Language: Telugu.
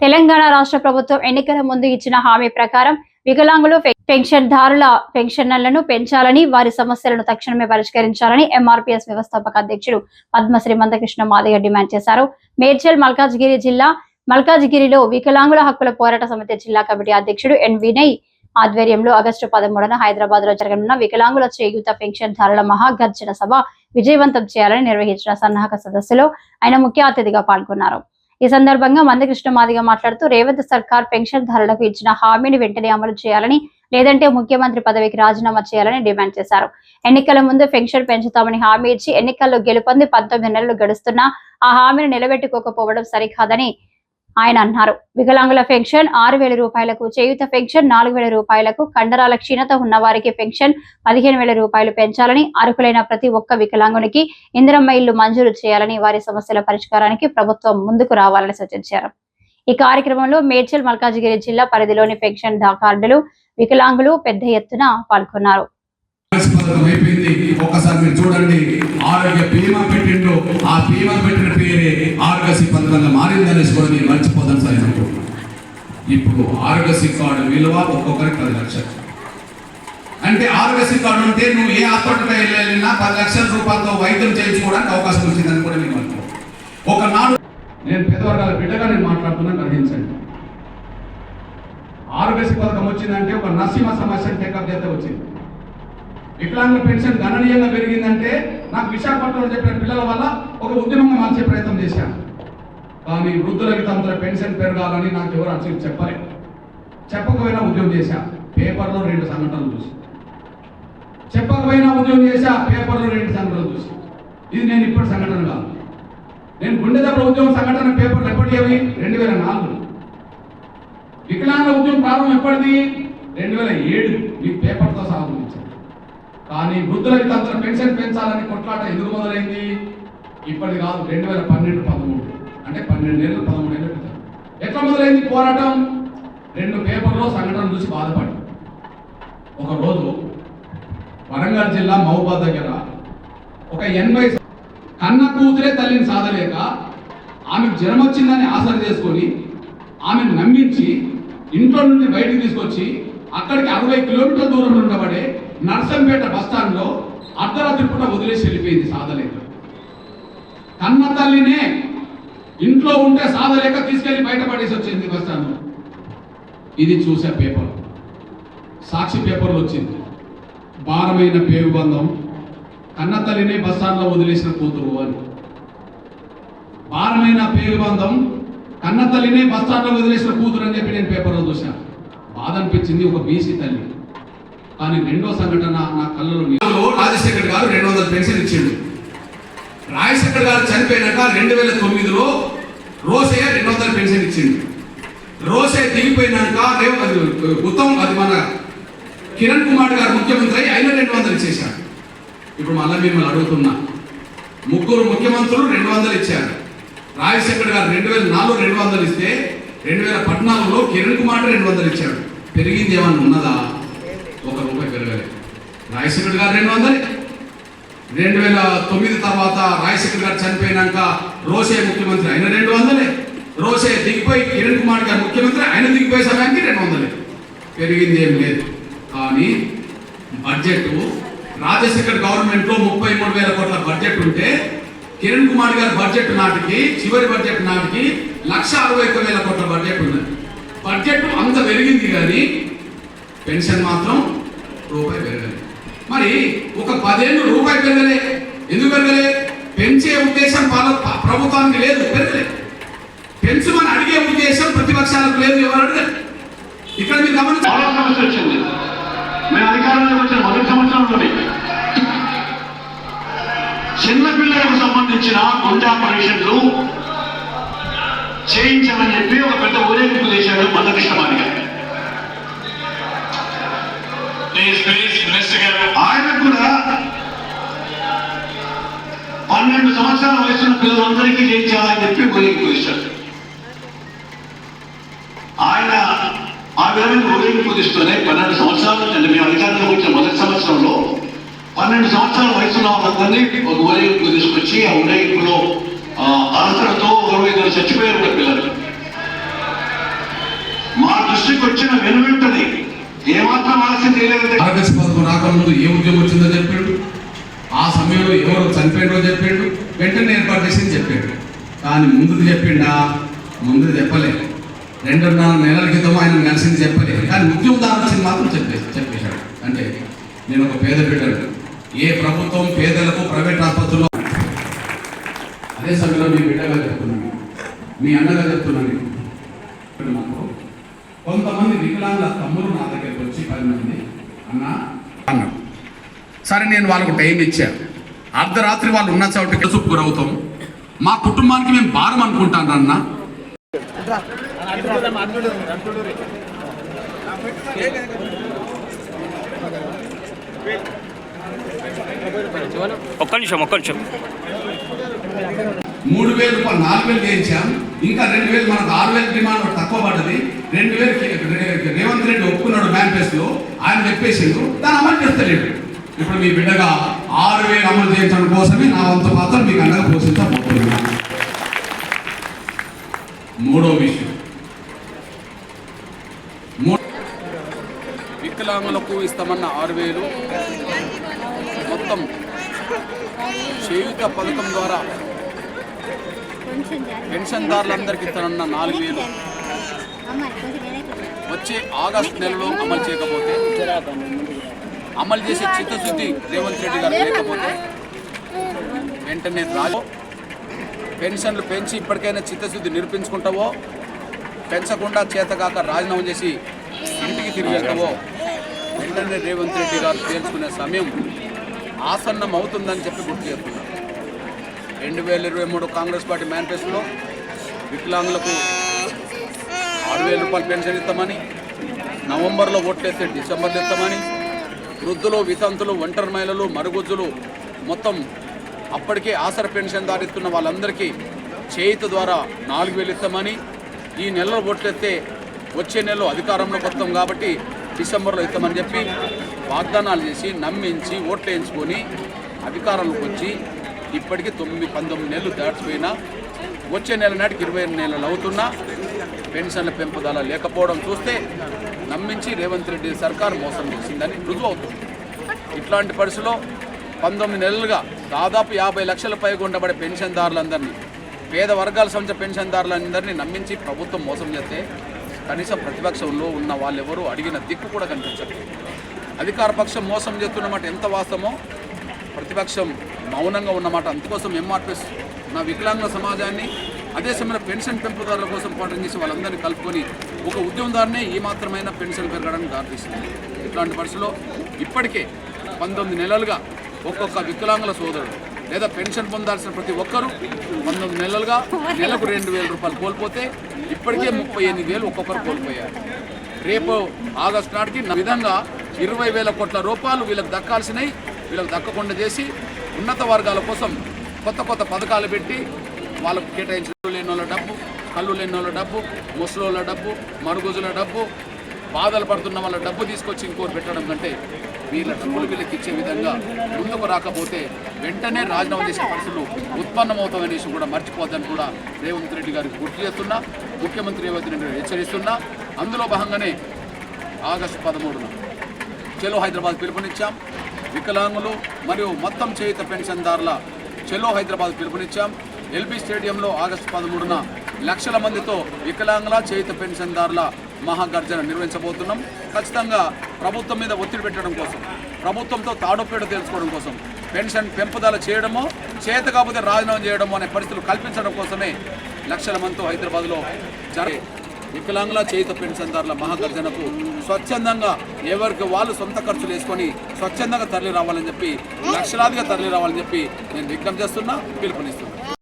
తెలంగాణ రాష్ట్ర ప్రభుత్వం ఎన్నికల ముందు ఇచ్చిన హామీ ప్రకారం వికలాంగులు పెన్షన్ దారుల పెన్షన్లను పెంచాలని వారి సమస్యలను తక్షణమే పరిష్కరించాలని ఎంఆర్పీఎస్ వ్యవస్థాపక అధ్యక్షుడు పద్మశ్రీ మందకృష్ణ మాదిగ డిమాండ్ చేశారు. మేడ్చల్ మల్కాజ్గిరి జిల్లా మల్కాజ్గిరిలో వికలాంగుల హక్కుల పోరాట సమితి జిల్లా కమిటీ అధ్యక్షుడు ఎన్ వినయ్ ఆధ్వర్యంలో ఆగస్టు పదమూడున హైదరాబాద్లో జరగనున్న వికలాంగుల చేయూత పెన్షన్దారుల మహాగర్జన సభ విజయవంతం చేయాలని నిర్వహించిన సన్నాహక సదస్సులో ఆయన ముఖ్య అతిథిగా పాల్గొన్నారు. ఈ సందర్భంగా మందకృష్ణ మాదిగా మాట్లాడుతూ రేవంత్ సర్కార్ పెన్షన్ ధరలకు ఇచ్చిన హామీని వెంటనే అమలు చేయాలని లేదంటే ముఖ్యమంత్రి పదవికి రాజీనామా చేయాలని డిమాండ్ చేశారు. ఎన్నికల ముందు పెన్షన్ పెంచుతామని హామీ ఇచ్చి ఎన్నికల్లో గెలుపొంది పంతొమ్మిది నెలలు గడుస్తున్నా ఆ హామీని నిలబెట్టుకోకపోవడం సరికాదని ఆయన అన్నారు. వికలాంగుల పెన్షన్ ఆరు వేల రూపాయలకు చేయుత పెన్షన్ నాలుగు వేల రూపాయలకు కండరాల క్షీణత ఉన్న వారికి పెన్షన్ పదిహేను వేల రూపాయలు పెంచాలని అర్హులైన ప్రతి ఒక్క వికలాంగునికి ఇందిరమ్మ ఇల్లు మంజూరు చేయాలని వారి సమస్యల పరిష్కారానికి ప్రభుత్వం ముందుకు రావాలని సూచించారు. ఈ కార్యక్రమంలో మేడ్చల్ మల్కాజిగిరి జిల్లా పరిధిలోని పెన్షన్ కార్డులు వికలాంగులు పెద్ద ఎత్తున పాల్గొన్నారు. పథకం అయిపోయింది. ఒక్కసారి మీరు చూడండి. ఆరోగ్య బీమా పెట్టిండు ఆ బీమా పెట్టిన పేరే ఆరోగ్యశ్రీ పథకంగా మారిందనేసి కూడా మీరు మర్చిపోదాం సార్ ఇప్పుడు ఆరోగ్యశ్రీ కార్డు విలువ ఒక్కొక్కరికి పది లక్షలు. అంటే ఆరోగ్యశ్రీ కార్డు ఉంటే నువ్వు ఏ హాస్పిటల్కి వెళ్ళినా పది లక్షల రూపాయలతో వైద్యం చేయించుకోవడానికి అవకాశం వచ్చిందని కూడా మీకు అనుకో. ఒకనాడు నేను పేదవర్గాల బిడ్డగా నేను మాట్లాడుతున్నా గ్రహించండి ఆరోగ్యశ్రీ పథకం వచ్చిందంటే ఒక నర్సింహ సమస్య టేకప్ చేస్తే వచ్చింది. వికలాంగుల పెన్షన్ గణనీయంగా పెరిగిందంటే నాకు విశాఖపట్నంలో చెప్పిన పిల్లల వల్ల ఒక ఉద్యమంగా మార్చే ప్రయత్నం చేశాను. కానీ వృద్ధులకి వితంతుల పెన్షన్ పెరగాలని నాకు ఎవరు అసలు చెప్పలేదు చెప్పకపోయినా ఉద్యోగం చేశా. పేపర్లో రెండు సంఘటనలు చూసి చెప్పకపోయినా ఉద్యోగం చేశా పేపర్లో రెండు సంఘటనలు చూసి ఇది నేను ఇప్పటి సంఘటన కాదు. నేను గుండె ఉద్యోగం సంఘటన పేపర్లు ఎప్పటివి రెండు వేల నాలుగు. వికలాంగుల ఉద్యోగం ప్రారంభం ఎప్పటిది? రెండు వేల ఏడు. మీ పేపర్తో సహా కానీ వృద్ధులకి తన పెన్షన్ పెంచాలని కొట్లాట ఎందుకు మొదలైంది? ఇప్పటి కాదు రెండు వేల పన్నెండు పదమూడు. అంటే పన్నెండు ఏళ్ళు పదమూడు ఏళ్ళు క్రితం ఎట్లా మొదలైంది పోరాటం? రెండు పేపర్లో సంఘటన చూసి బాధపడి ఒక రోజు వరంగల్ జిల్లా మహబూబాద్ దగ్గర ఒక ఎనభై కన్న కూతురే తల్లిని సాధలేక ఆమెకు జ్వరం వచ్చిందని ఆసరి చేసుకొని ఆమెను నమ్మించి ఇంట్లో నుండి బయటకు తీసుకొచ్చి అక్కడికి అరవై కిలోమీటర్ల దూరంలో ఉండబడే నర్సంపేట బస్టాండ్లో అర్ధరాత్రి పూట వదిలేసి వెళ్ళిపోయింది సాధలేక. కన్న తల్లినే ఇంట్లో ఉంటే సాధలేక తీసుకెళ్ళి బయటపడేసి వచ్చింది బస్టాండ్లో ఇది చూసే పేపర్. సాక్షి పేపర్లో వచ్చింది. భారమైన పేరు బంధం. కన్న తల్లినే బస్టాండ్లో వదిలేసిన కూతురు అని. భారమైన పేరు బంధం. కన్న తల్లినే బస్టాండ్లో వదిలేసిన కూతురు అని చెప్పి నేను పేపర్లో చూశాను బాధ అనిపించింది ఒక బీసీ తల్లి. కానీ రెండో సంఘటన నా కళ్ళలో రాజశేఖర్ గారు రెండు వందల పెన్షన్ ఇచ్చిండు. రాజశేఖర్ గారు చనిపోయినాక రెండు వేల తొమ్మిదిలో రోసయ్య రెండు వందల పెన్షన్ ఇచ్చిండు. రోసయ్య దిగిపోయినాక అది ఉత్తమ్ అది మన కిరణ్ కుమార్ గారు ముఖ్యమంత్రి అయి ఆయన రెండు వందలు ఇచ్చేశారు. ఇప్పుడు మళ్ళీ మిమ్మల్ని అడుగుతున్నా. ముగ్గురు ముఖ్యమంత్రులు రెండు వందలు ఇచ్చారు. రాజశేఖర్ గారు రెండు వేల నాలుగు రెండు వందలు ఇస్తే రెండు వేల పద్నాలుగులో కిరణ్ కుమార్ రెండు వందలు ఇచ్చాడు పెరిగింది ఏమన్నా ఉన్నదా? పెరగలేదు రాయశేఖర్ గారు రెండు వందలు. రెండు వేల తొమ్మిది తర్వాత రాయశేఖర్ గారు చనిపోయినాక రోసే ముఖ్యమంత్రి ఆయన రెండు వందలే. రోసే దిగిపోయి కిరణ్ కుమార్ గారు ముఖ్యమంత్రి ఆయన దిగిపోయే సమయానికి రెండు వందలే. పెరిగింది ఏం లేదు. కానీ బడ్జెట్ రాజశేఖర్ గవర్నమెంట్లో ముప్పై మూడు వేల కోట్ల బడ్జెట్ ఉంటే కిరణ్ కుమార్ గారి బడ్జెట్ నాటికి చివరి బడ్జెట్ నాటికి లక్ష అరవై ఒక్క వేల కోట్ల బడ్జెట్ ఉన్నది. బడ్జెట్ అంత పెరిగింది కానీ పెన్షన్ మాత్రం రూపాయి పెరగలేదు. మరి ఒక పదేళ్ళు రూపాయి పెరగలే. ఎందుకు పెరగలే? పెంచే ఉద్దేశం ప్రభుత్వానికి లేదు పెరగలే. పెంచమని అడిగే ఉద్దేశం ప్రతిపక్షాలకు లేదు ఎవరు అడగలేదు ఇక్కడ మీరు గమనించి చాలా సమస్య వచ్చింది. మేము అధికారంలోకి వచ్చిన మొదటి సంవత్సరంలోనే చిన్నపిల్లలకు సంబంధించిన గుండె ఆపరేషన్లు చేయించమని చెప్పి ఒక పెద్ద ఊరేగింపు చేశాడు మందకృష్ణమాని గారు. ఆయన కూడా పన్నెండు సంవత్సరాల వయసున్న పిల్లలందరికీ చేయించాలని చెప్పి ఊరేగింపు పూజిస్తాడు ఆయన ఆ విధమైన ఊరేగింపు పూజిస్తూనే పన్నెండు సంవత్సరాల నుంచి అంటే మేము అధికారంలోకి వచ్చిన మొదటి సంవత్సరంలో పన్నెండు సంవత్సరాల వయసున్న వాళ్ళందరినీ ఒక ఊరేగింపు తీసుకొచ్చి ఆ ఊరేగింపులో ఆ, ఒకరు ఇద్దరు చచ్చిపోయారు పిల్లలు. మా దృష్టికి వచ్చిన వెనువెంటనే ఏమాత్రం ఆలస్యం చేయలేదంటే ఆర్ఎస్ పథకం రాకముందు ఏ ఉద్యోగం వచ్చిందో చెప్పాడు. ఆ సమయంలో ఎవరు చనిపోయిందో చెప్పాడు. వెంటనే ఏర్పాటు చేసింది చెప్పాడు. కానీ ముందుది చెప్పిండా? ముందు చెప్పలే. రెండున్నర నెలల క్రితం ఆయన కలిసింది చెప్పలేదు కానీ ఉద్యోగదారు వచ్చింది మాత్రం చెప్పేసి చెప్పేశాడు. అంటే నేను ఒక పేద బిడ్డను. ఏ ప్రభుత్వం పేదలకు ప్రైవేట్ ఆసుపత్రిలో అదే సమయంలో మీ బిడ్డగా చెప్తున్నాను. మీ అన్నగా చెప్తున్నాను. కొంతమంది వికలాంగుల తమ్ముడు నా దగ్గర వచ్చి పది మంది? అన్న? అన్నాడు సరే నేను వాళ్ళకు టైం ఇచ్చా. అర్ధరాత్రి వాళ్ళు ఉన్న చోటు కసుపు గురవుతాం. మా కుటుంబానికి మేము భారం అనుకుంటాను అన్న. ఒక్క నిమిషం ఒక్క నిమిషం. మూడు వేలు రూపాయలు నాలుగు వేలు చేయించాం ఇంకా రెండు వేలు మనకు ఆరు వేలు డిమాండ్ తక్కువ పడ్డది. రెండు వేలు రేవంత్ రెడ్డి ఒప్పుకున్నాడు మేనిఫెస్టో ఆయన చెప్పేసిండు దాన్ని అమలు చేస్తలేడు. ఇప్పుడు మీ బిడ్డగా ఆరు వేలు అమలు చేయించడం కోసమే నా వంతు మాత్రం మీకు అండగా పోషించబోతున్నా మూడో విషయం. వికలాంగులకు ఇస్తామన్న ఆరు వేలు మొత్తం చేయుత పథకం ద్వారా పెన్షన్దారులందరికీ ఇస్తానన్న నాలుగు వేలు. వచ్చే ఆగస్టు నెలలో అమలు చేయకపోతే అమలు చేసే చిత్తశుద్ధి రేవంత్ రెడ్డి గారు లేకపోతే వెంటనే రాజు పెన్షన్లు పెంచి ఇప్పటికైనా చిత్తశుద్ధి నిరూపించుకుంటావో పెంచకుండా చేతకాక రాజీనామా చేసి ఇంటికి తిరిగి వెళ్తావో వెంటనే రేవంత్ రెడ్డి గారు తేల్చుకునే సమయం ఆసన్నం అవుతుందని చెప్పి గుర్తు చేస్తున్నారు. రెండు వేల ఇరవై మూడు కాంగ్రెస్ పార్టీ మేనిఫెస్టోలో వికలాంగులకు ఆరు వేల రూపాయలు పెన్షన్ ఇస్తామని నవంబర్లో ఓట్లేస్తే డిసెంబర్లో ఇస్తామని వృద్ధులు వితంతులు ఒంటరి మహిళలు మరుగుజ్జులు మొత్తం అప్పటికే ఆసర పెన్షన్ దారిస్తున్న వాళ్ళందరికీ చేయిత ద్వారా నాలుగు వేలు ఇస్తామని ఈ నెలలో ఓట్లేస్తే వచ్చే నెలలో అధికారంలోకి వస్తాం కాబట్టి డిసెంబర్లో ఇస్తామని చెప్పి వాగ్దానాలు చేసి నమ్మించి ఓట్లు వేయించుకొని అధికారంలోకి వచ్చి ఇప్పటికీ తొమ్మిది పంతొమ్మిది నెలలు దాటిపోయినా వచ్చే నెల నాటికి ఇరవై నెలలు అవుతున్నా పెన్షన్ల పెంపుదల లేకపోవడం చూస్తే నమ్మించి రేవంత్ రెడ్డి సర్కార్ మోసం చేసిందని రుజువు అవుతుంది. ఇట్లాంటి పరిస్థితిలో పంతొమ్మిది నెలలుగా దాదాపు యాభై లక్షల పైగా ఉండబడే పెన్షన్దారులందరినీ పేద వర్గాల సంబంధించిన పెన్షన్దారులందరినీ నమ్మించి ప్రభుత్వం మోసం చేస్తే కనీసం ప్రతిపక్షంలో ఉన్న వాళ్ళెవరూ అడిగిన దిక్కు కూడా కనిపించదు అధికార పక్షం మోసం చేస్తున్నమాట ఎంత వాస్తవమో ప్రతిపక్షం మౌనంగా ఉన్నమాట అందుకోసం ఎంఆర్పిఎస్ నా వికలాంగుల సమాజాన్ని అదే సమయంలో పెన్షన్ పెంపుదారుల కోసం పోరాటం చేసి వాళ్ళందరినీ కలుపుకొని ఒక ఉద్యమదారునే ఈ మాత్రమైన పెన్షన్ పెరగడానికి దారితీస్తుంది ఇట్లాంటి పరిస్థితిలో ఇప్పటికే పంతొమ్మిది నెలలుగా ఒక్కొక్క వికలాంగుల సోదరుడు లేదా పెన్షన్ పొందాల్సిన ప్రతి ఒక్కరూ పంతొమ్మిది నెలలుగా నెలకు రెండు వేల రూపాయలు కోల్పోతే ఇప్పటికే ముప్పై ఎనిమిది వేలు ఒక్కొక్కరు కోల్పోయారు. రేపు ఆగస్టు నాటికి నా విధంగా ఇరవై వేల కోట్ల రూపాయలు వీళ్ళకి దక్కాల్సినవి వీళ్ళకి దక్కకుండా చేసి ఉన్నత వర్గాల కోసం కొత్త కొత్త పథకాలు పెట్టి వాళ్ళకు కేటాయించిన లేని వాళ్ళ డబ్బు కళ్ళు లేని వాళ్ళ డబ్బు ముసలోళ్ళ డబ్బు మరుగుజుల డబ్బు బాధలు పడుతున్న వాళ్ళ డబ్బు తీసుకొచ్చి ఇంకోటి పెట్టడం కంటే వీళ్ళ డబ్బులు వీళ్ళకి ఇచ్చే విధంగా ముందుకు రాకపోతే వెంటనే రాజీనామా చేసే పరిస్థితులు ఉత్పన్నమవుతామనేసి కూడా మర్చిపోద్దని కూడా రేవంత్ రెడ్డి గారికి గుర్తు చేస్తున్నా ముఖ్యమంత్రి రేవంత్ రెడ్డి గారు హెచ్చరిస్తున్నా. అందులో భాగంగానే ఆగస్టు పదమూడున చెలో హైదరాబాద్ పిలుపునిచ్చాం. వికలాంగులు మరియు మొత్తం చేయుత పెన్షన్దారుల చెలో హైదరాబాద్ పిలుపునిచ్చాం. ఎల్బీ స్టేడియంలో ఆగస్టు పదమూడున లక్షల మందితో వికలాంగుల చేయుత పెన్షన్దారుల మహాగర్జన నిర్వహించబోతున్నాం. ఖచ్చితంగా ప్రభుత్వం మీద ఒత్తిడి పెట్టడం కోసం ప్రభుత్వంతో తాడుపేడు తెలుసుకోవడం కోసం పెన్షన్ పెంపుదల చేయడమో చేత కాకపోతే రాజీనామా చేయడమో అనే పరిస్థితులు కల్పించడం కోసమే లక్షల మందితో హైదరాబాద్లో జరిగే వికలాంగుల చేయుత పెన్షన్దారుల మహాగర్జనకు స్వచ్ఛందంగా ఎవరికి వాళ్ళు సొంత ఖర్చులు వేసుకొని స్వచ్ఛందంగా తరలి రావాలని చెప్పి లక్షలాదిగా తరలి రావాలని చెప్పి నేను విజ్ఞప్తి చేస్తున్నా పిలుపునిస్తున్నా.